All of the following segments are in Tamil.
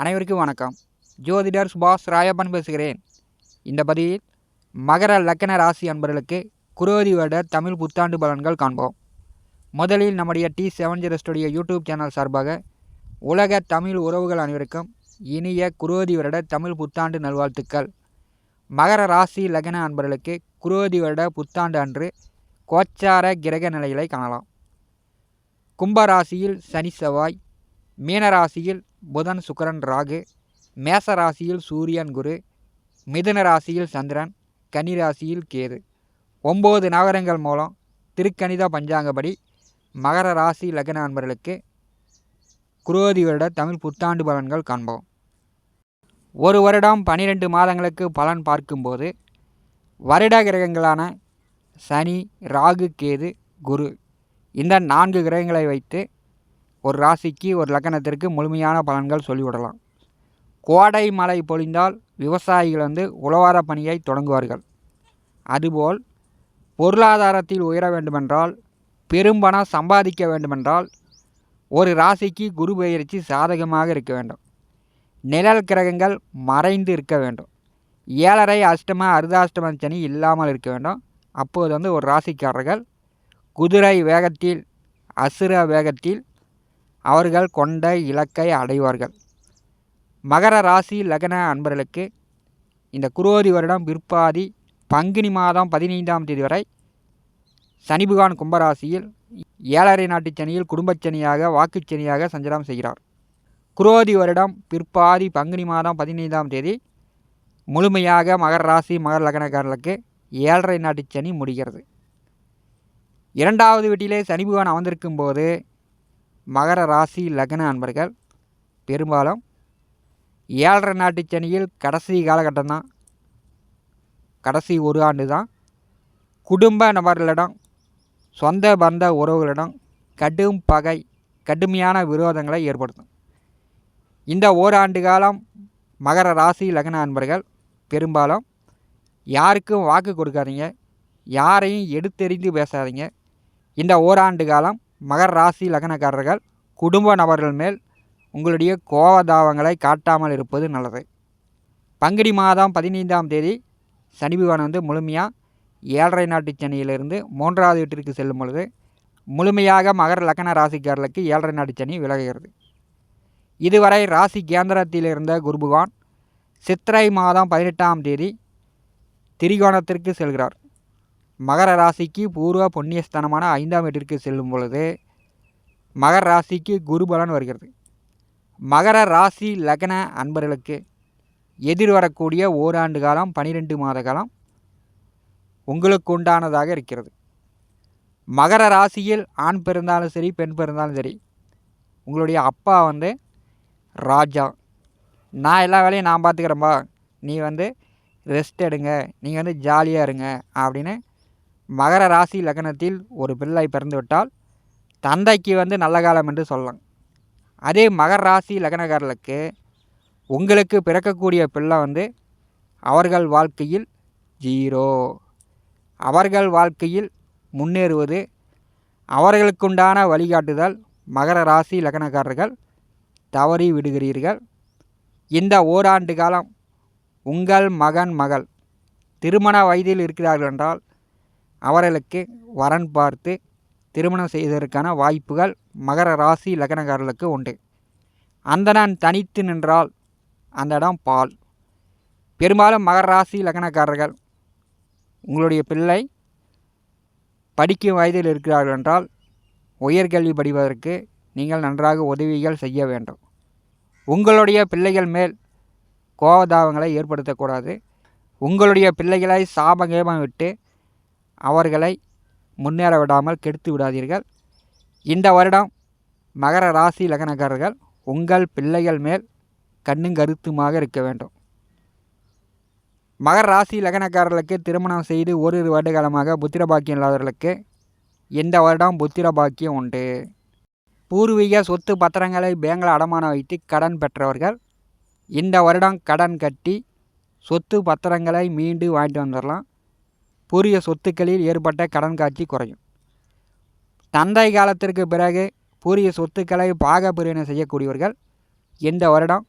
அனைவருக்கும் வணக்கம். ஜோதிடர் சுபாஷ் ராயப்பன் பேசுகிறேன். இந்த பதிவில் மகர லக்கண ராசி அன்பர்களுக்கு குரோதி வருட தமிழ் புத்தாண்டு பலன்கள் காண்போம். முதலில் நம்முடைய T seven zero studio YouTube channel சார்பாக உலக தமிழ் உறவுகள் அனைவருக்கும் இனிய குரோதி வருட தமிழ் புத்தாண்டு நல்வாழ்த்துக்கள். மகர ராசி லக்ன அன்பர்களுக்கு குரோதி வருட புத்தாண்டு அன்று கோச்சார கிரக நிலைகளை காணலாம். கும்பராசியில் சனி செவ்வாய் மீனராசியில் புதன் சுக்கரன் ராகு மேச ராசியில் சூரியன் குரு மிதுன ராசியில் சந்திரன் கன்னி ராசியில் கேது. ஒம்பது நகரங்கள் மூலம் திருக்கணித பஞ்சாங்கப்படி மகர ராசி லக்ன நண்பர்களுக்கு குரோதி வருட தமிழ் புத்தாண்டு பலன்கள் காண்போம். ஒரு வருடம் பனிரெண்டு மாதங்களுக்கு பலன் பார்க்கும்போது வருட கிரகங்களான சனி ராகு கேது குரு இந்த நான்கு கிரகங்களை வைத்து ஒரு ராசிக்கு ஒரு லக்கணத்திற்கு முழுமையான பலன்கள் சொல்லிவிடலாம். கோடை மழை பொழிந்தால் விவசாயிகள் வந்து உழவார பணியை தொடங்குவார்கள். அதுபோல் பொருளாதாரத்தில் உயர வேண்டுமென்றால் பெரும்பணம் சம்பாதிக்க வேண்டுமென்றால் ஒரு ராசிக்கு குரு பயிற்சி சாதகமாக இருக்க வேண்டும். நிழல் கிரகங்கள் மறைந்து இருக்க வேண்டும். ஏழரை அஷ்டம அர்தாஷ்டம சனி இல்லாமல் இருக்க வேண்டும். அப்போது வந்து ஒரு ராசிக்காரர்கள் குதிரை வேகத்தில் அசுர வேகத்தில் அவர்கள் கொண்ட இலக்கை அடைவார்கள். மகர ராசி லக்ன அன்பர்களுக்கு இந்த குரோதி வருடம் பிற்பாதி பங்குனி மாதம் பதினைந்தாம் தேதி வரை சனிபுகான் கும்பராசியில் ஏழரை நாட்டு சனியில் குடும்பச்சனியாக வாக்குச்சனியாக சஞ்சாரம் செய்கிறார். குரோதி வருடம் பிற்பாதி பங்குனி மாதம் பதினைந்தாம் தேதி முழுமையாக மகர ராசி மகர லக்னக்காரர்களுக்கு ஏழரை நாட்டு சனி முடிகிறது. இரண்டாவது வீட்டிலே சனிபுகான் அமர்ந்திருக்கும் போது மகர ராசி லக்ன அன்பர்கள் பெரும்பாலும் ஏழரை நாட்டு சனியில் கடைசி காலகட்டம் தான் கடைசி ஒரு ஆண்டு தான் குடும்ப நபர்களிடம் சொந்த பந்த உறவுகளிடம் கடும் பகை கடுமையான விரோதங்களை ஏற்படுத்தும். இந்த ஓராண்டு காலம் மகர ராசி லக்ன அன்பர்கள் பெரும்பாலும் யாருக்கும் வாக்கு கொடுக்காதீங்க. யாரையும் எடுத்தெறிந்து பேசாதீங்க. இந்த ஓராண்டு காலம் மகர ராசி லக்னக்காரர்கள் குடும்ப நபர்கள் மேல் உங்களுடைய கோவதாவங்களை காட்டாமல் இருப்பது நல்லது. பங்குனி மாதம் பதினைந்தாம் தேதி சனி பகவான் வந்து முழுமையாக ஏழரை நாட்டு சனியிலிருந்து மூன்றாவது வீட்டிற்கு செல்லும் பொழுது முழுமையாக மகர லக்ன ராசிக்காரர்களுக்கு ஏழரை நாட்டு சனி விலகுகிறது. இதுவரை ராசி கேந்திரத்தில் இருந்த குரு பகவான் சித்திரை மாதம் பதினெட்டாம் தேதி திரிகோணத்திற்கு செல்கிறார். மகர ராசிக்கு பூர்வ புண்ணியஸ்தானமான ஐந்தாம் வீட்டிற்கு செல்லும் பொழுது மகர ராசிக்கு குருபலன் வருகிறது. மகர ராசி லக்ன அன்பர்களுக்கு எதிர்வரக்கூடிய ஓராண்டு காலம் பனிரெண்டு மாத காலம் உங்களுக்கு உண்டானதாக இருக்கிறது. மகர ராசியில் ஆண் பிறந்தாலும் சரி பெண் பிறந்தாலும் சரி உங்களுடைய அப்பா வந்து ராஜா. நான் எல்லா வேலையும் நான் பார்த்துக்கிறேன்பா. நீ வந்து ரெஸ்ட் எடுங்க. நீங்கள் வந்து ஜாலியாக இருங்க அப்படின்னு மகர ராசி லக்னத்தில் ஒரு பிள்ளை பிறந்துவிட்டால் தந்தைக்கு வந்து நல்ல காலம் என்று சொல்லலாம். அதே மகர ராசி லக்னக்காரர்களுக்கு உங்களுக்கு பிறக்கக்கூடிய பிள்ளை வந்து அவர்கள் வாழ்க்கையில் ஜீரோ. அவர்கள் வாழ்க்கையில் முன்னேறுவது அவர்களுக்குண்டான வழிகாட்டுதல் மகர ராசி லக்னக்காரர்கள் தவறி விடுகிறீர்கள். இந்த ஓராண்டு காலம் உங்கள் மகன் மகள் திருமண வயதில் இருக்கிறார்கள் என்றால் அவர்களுக்கு வரன் பார்த்து திருமணம் செய்வதற்கான வாய்ப்புகள் மகர ராசி லக்னக்காரர்களுக்கு உண்டு. அந்த நான் தனித்து நின்றால் அந்த இடம் பால். பெரும்பாலும் மகர ராசி லக்னக்காரர்கள் உங்களுடைய பிள்ளை படிக்கும் வயதில் இருக்கிறார்கள் என்றால் உயர்கல்வி படிப்பதற்கு நீங்கள் நன்றாக உதவிகள் செய்ய வேண்டும். உங்களுடைய பிள்ளைகள் மேல் கோபதாபங்களை ஏற்படுத்தக்கூடாது. உங்களுடைய பிள்ளைகளை சாபகேபம் விட்டு அவர்களை முன்னேற விடாமல் கெடுத்து விடாதீர்கள். இந்த வருடம் மகர ராசி லக்னக்காரர்கள் உங்கள் பிள்ளைகள் மேல் கண்ணும் கருத்துமாக இருக்க வேண்டும். மகர ராசி லக்னக்காரர்களுக்கு திருமணம் செய்து ஓரிரு வருட வருடகாலமாக புத்திர பாக்கியம் இல்லாதவர்களுக்கு இந்த வருடம் புத்திர பாக்கியம் உண்டு. பூர்வீக சொத்து பத்திரங்களை பேங்கில் அடமானம் வைத்து கடன் பெற்றவர்கள் இந்த வருடம் கடன் கட்டி சொத்து பத்திரங்களை மீண்டு வாங்கிட்டு வந்துடலாம் பூர்வீக சொத்துக்களில் ஏற்பட்ட கடன் காட்சி குறையும். தந்தை காலத்திற்கு பிறகு பூர்வீக சொத்துக்களை பாகப்பிரிவினை செய்யக்கூடியவர்கள் இந்த வருடம்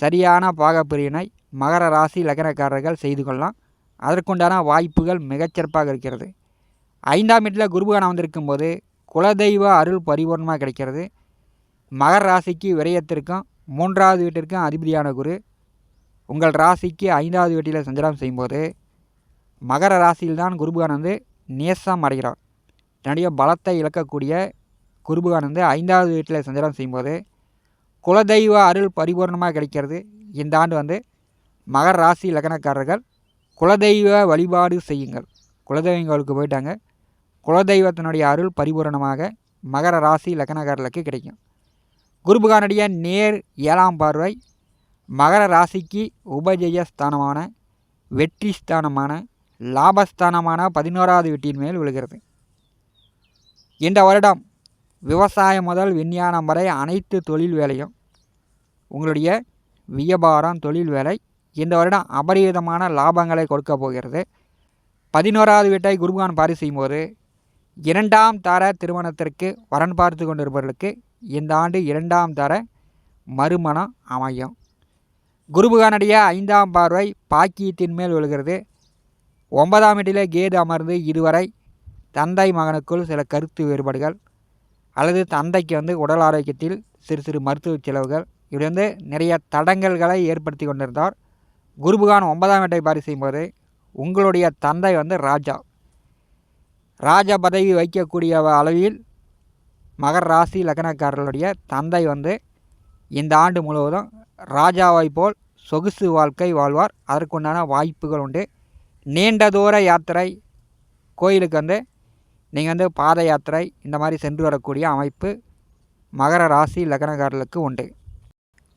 சரியான பாகப்பிரிவினை மகர ராசி லக்னக்காரர்கள் செய்து கொள்ளலாம். அதற்குண்டான வாய்ப்புகள் மிகச்சிறப்பாக இருக்கிறது. ஐந்தாம் வீட்டில் குருபகானம் வந்திருக்கும் போது குலதெய்வ அருள் பரிபூர்ணமாக கிடைக்கிறது. மகர ராசிக்கு விரயத்திற்கும் மூன்றாவது வீட்டிற்கும் அதிபதியான குரு உங்கள் ராசிக்கு ஐந்தாவது வீட்டில் சஞ்சாரம் செய்யும்போது மகர ராசியில்தான் குருபகான் வந்து நேசம் அடைகிறார். தன்னுடைய பலத்தை இழக்கக்கூடிய குருபகான் வந்து ஐந்தாவது வீட்டில் சஞ்சாரம் செய்யும்போது குலதெய்வ அருள் பரிபூர்ணமாக கிடைக்கிறது. இந்த ஆண்டு வந்து மகர ராசி லக்னக்காரர்கள் குலதெய்வ வழிபாடு செய்யுங்கள். குலதெய்வங்களுக்கு போயிட்டாங்க. குலதெய்வத்தினுடைய அருள் பரிபூரணமாக மகர ராசி லக்னக்காரர்களுக்கு கிடைக்கும். குருபகானுடைய நேர் ஏழாம் பார்வை மகர ராசிக்கு உபஜய ஸ்தானமான வெற்றி ஸ்தானமான லாபஸ்தானமான பதினோராவது வீட்டின் மேல் விழுகிறது. இந்த வருடம் விவசாயம் முதல் விஞ்ஞானம் வரை அனைத்து தொழில் வேலையும் உங்களுடைய வியாபாரம் தொழில் வேலை இந்த வருடம் அபரிவிதமான லாபங்களை கொடுக்க போகிறது. பதினோராவது வீட்டை குருபான் பாரி செய்யும்போது இரண்டாம் தர திருமணத்திற்கு வரன் பார்த்து கொண்டிருப்பவர்களுக்கு இந்த ஆண்டு இரண்டாம் தர மறுமணம் அமையும். குருபகானுடைய ஐந்தாம் பார்வை பாக்கியத்தின் மேல் விழுகிறது. ஒன்பதாம் வீட்டிலே கேது அமர்ந்து இதுவரை தந்தை மகனுக்குள் சில கருத்து வேறுபாடுகள் அல்லது தந்தைக்கு வந்து உடல் ஆரோக்கியத்தில் சிறு சிறு மருத்துவ செலவுகள். இப்படி வந்து நிறைய தடங்கல்களை ஏற்படுத்தி கொண்டிருந்தார். குருபுகான் ஒன்பதாம் வீட்டை பாரி செய்யும்போது உங்களுடைய தந்தை வந்து ராஜா. ராஜா பதவி வைக்கக்கூடிய அளவில் மகர் ராசி லக்னக்காரர்களுடைய தந்தை வந்து இந்த ஆண்டு முழுவதும் ராஜாவை போல் சொகுசு வாழ்க்கை வாழ்வார். அதற்குண்டான வாய்ப்புகள் உண்டு. நீண்ட தூர யாத்திரை கோயிலுக்கு வந்து நீங்கள் வந்து பாத யாத்திரை இந்த மாதிரி சென்று வரக்கூடிய அமைப்பு மகர ராசி லக்னக்காரர்களுக்கு உண்டு.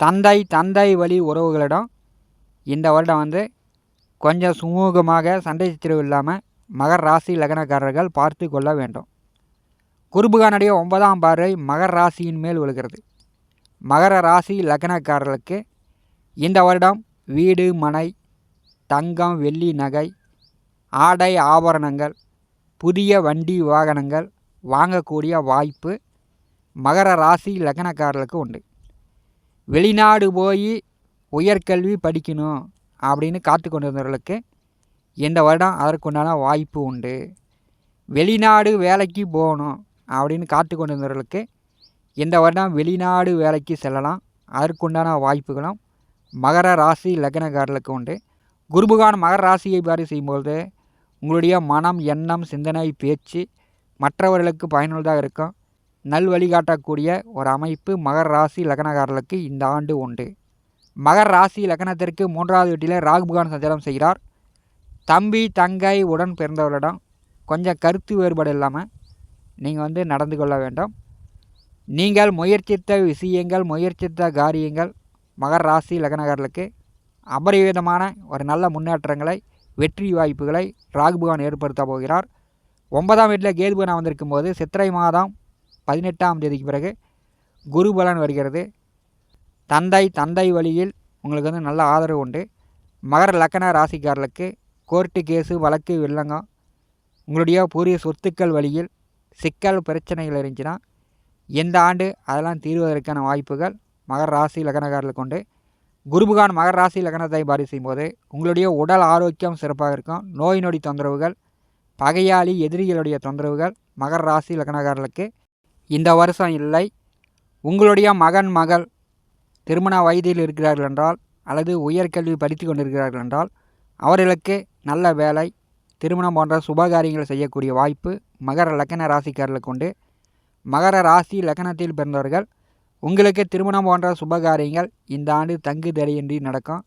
தந்தை தந்தை வழி உறவுகளிடம் இந்த வருடம் வந்து கொஞ்சம் சுமூகமாக சண்டை சித்திரவு இல்லாமல் மகர ராசி லக்னக்காரர்கள் பார்த்து கொள்ள வேண்டும். குருபுகானுடைய ஒன்பதாம் பார்வை மகர ராசியின் மேல் விழுகிறது. மகர ராசி லக்னக்காரர்களுக்கு இந்த வருடம் வீடு மனை தங்கம் வெள்ளி நகை ஆடை ஆபரணங்கள் புதிய வண்டி வாகனங்கள் வாங்கக்கூடிய வாய்ப்பு மகர ராசி லக்னக்காரர்களுக்கு உண்டு. வெளிநாடு போய் உயர்கல்வி படிக்கணும் அப்படின்னு காத்து கொண்டிருந்தவர்களுக்கு இந்த வருடம் அதற்குண்டான வாய்ப்பு உண்டு. வெளிநாடு வேலைக்கு போகணும் அப்படின்னு காத்து கொண்டிருந்தவர்களுக்கு இந்த வருடம் வெளிநாடு வேலைக்கு செல்லலாம். அதற்குண்டான வாய்ப்புகளும் மகர ராசி லக்னக்காரர்களுக்கு உண்டு. குருபகான் மகர ராசியை பாரி செய்யும்போது உங்களுடைய மனம் எண்ணம் சிந்தனை பேச்சு மற்றவர்களுக்கு பயனுள்ளதாக இருக்கும். நல் வழிகாட்டக்கூடிய ஒரு அமைப்பு மகர ராசி லக்னகாரர்களுக்கு இந்த ஆண்டு உண்டு. மகர ராசி லக்னத்திற்கு மூன்றாவது வீட்டில் ராகுபகான் சஞ்சாரம் செய்கிறார். தம்பி தங்கை உடன் பிறந்தவர்களிடம் கொஞ்சம் கருத்து வேறுபாடு இல்லாமல் நீங்கள் வந்து நடந்து கொள்ள வேண்டும். நீங்கள் முயற்சித்த விஷயங்கள் முயற்சித்த காரியங்கள் மகர ராசி லக்னகாரர்களுக்கு அபரிவிதமான ஒரு நல்ல முன்னேற்றங்களை வெற்றி வாய்ப்புகளை ராகுபகவான் ஏற்படுத்த போகிறார். ஒன்பதாம் வீட்டில் கேதுபகன் வந்திருக்கும் போது சித்திரை மாதம் பதினெட்டாம் தேதிக்கு பிறகு குருபலன் வருகிறது. தந்தை தந்தை வழியில் உங்களுக்கு வந்து நல்ல ஆதரவு உண்டு. மகர லக்கண ராசிக்காரர்களுக்கு கோர்ட்டு கேஸு வழக்கு வில்லங்கம் உங்களுடைய பூரிய சொத்துக்கள் வழியில் சிக்கல் பிரச்சனைகள் இருந்துச்சுன்னா எந்த ஆண்டு அதெல்லாம் தீர்வதற்கான வாய்ப்புகள் மகர ராசி லக்னக்காரர்களுக்கு உண்டு. குருபகான் மகர ராசி லக்னத்தை பாரி செய்யும்போது உங்களுடைய உடல் ஆரோக்கியம் சிறப்பாக இருக்கும். நோய் நொடி தொந்தரவுகள் பகையாளி எதிரிகளுடைய தொந்தரவுகள் மகர ராசி லக்னக்காரர்களுக்கு இந்த வருஷம் இல்லை. உங்களுடைய மகன் மகள் திருமண வயதில் இருக்கிறார்கள் என்றால் அல்லது உயர்கல்வி படித்து கொண்டிருக்கிறார்கள் என்றால் அவர்களுக்கு நல்ல வேலை திருமணம் போன்ற சுபகாரியங்கள் செய்யக்கூடிய வாய்ப்பு மகர லக்கண ராசிக்காரர்களுக்கு உண்டு. மகர ராசி லக்கணத்தில் பிறந்தவர்கள் உங்களுக்கு திருமணம் போன்ற சுபகாரியங்கள் இந்த ஆண்டு தங்கு தடையின்றி நடக்கும்.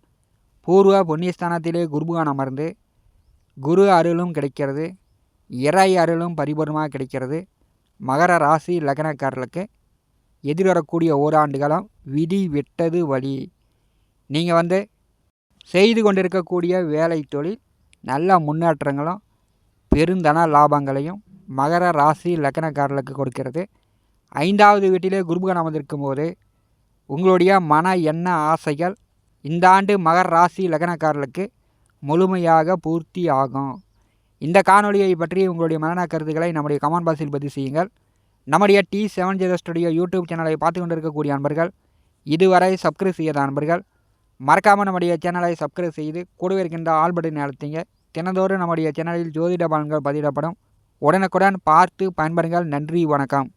பூர்வ புண்ணியஸ்தானத்திலே குருபுகான் அமர்ந்து குரு அருளும் கிடைக்கிறது. இறை அருளும் பரிபூர்ணமாக கிடைக்கிறது. மகர ராசி லக்னக்காரர்களுக்கு எதிர்வரக்கூடிய ஓராண்டுகளும் விதி விட்டது வழி. நீங்கள் வந்து செய்து கொண்டிருக்கக்கூடிய வேலை தொழில் நல்ல முன்னேற்றங்களும் பெருந்தன லாபங்களையும் மகர ராசி லக்னக்காரர்களுக்கு கொடுக்கிறது. ஐந்தாவது வீட்டிலே குருபகன் அமர்ந்திருக்கும் போது உங்களுடைய மன எண்ண ஆசைகள் இந்த ஆண்டு மகர் ராசி லக்னக்காரர்களுக்கு முழுமையாக பூர்த்தி ஆகும். இந்த காணொலியை பற்றி உங்களுடைய மரண கருத்துக்களை நம்முடைய கமெண்ட் பாக்ஸில் பதிவு செய்யுங்கள். நம்முடைய T seven zero studio YouTube சேனலை பார்த்து கொண்டிருக்கக்கூடிய அன்பர்கள் இதுவரை சப்ஸ்கிரைப் செய்யாத அன்பர்கள் மறக்காமல் நம்முடைய சேனலை சப்ஸ்கிரைப் செய்து கூடவே இருக்கின்ற ஆல் பட்டன் அழுத்திங்க. தினந்தோறும் நம்முடைய சேனலில் ஜோதிட பலன்கள் பதிவிடப்படும். உடனுக்குடன் பார்த்து பயன்பெறுங்கள். நன்றி வணக்கம்.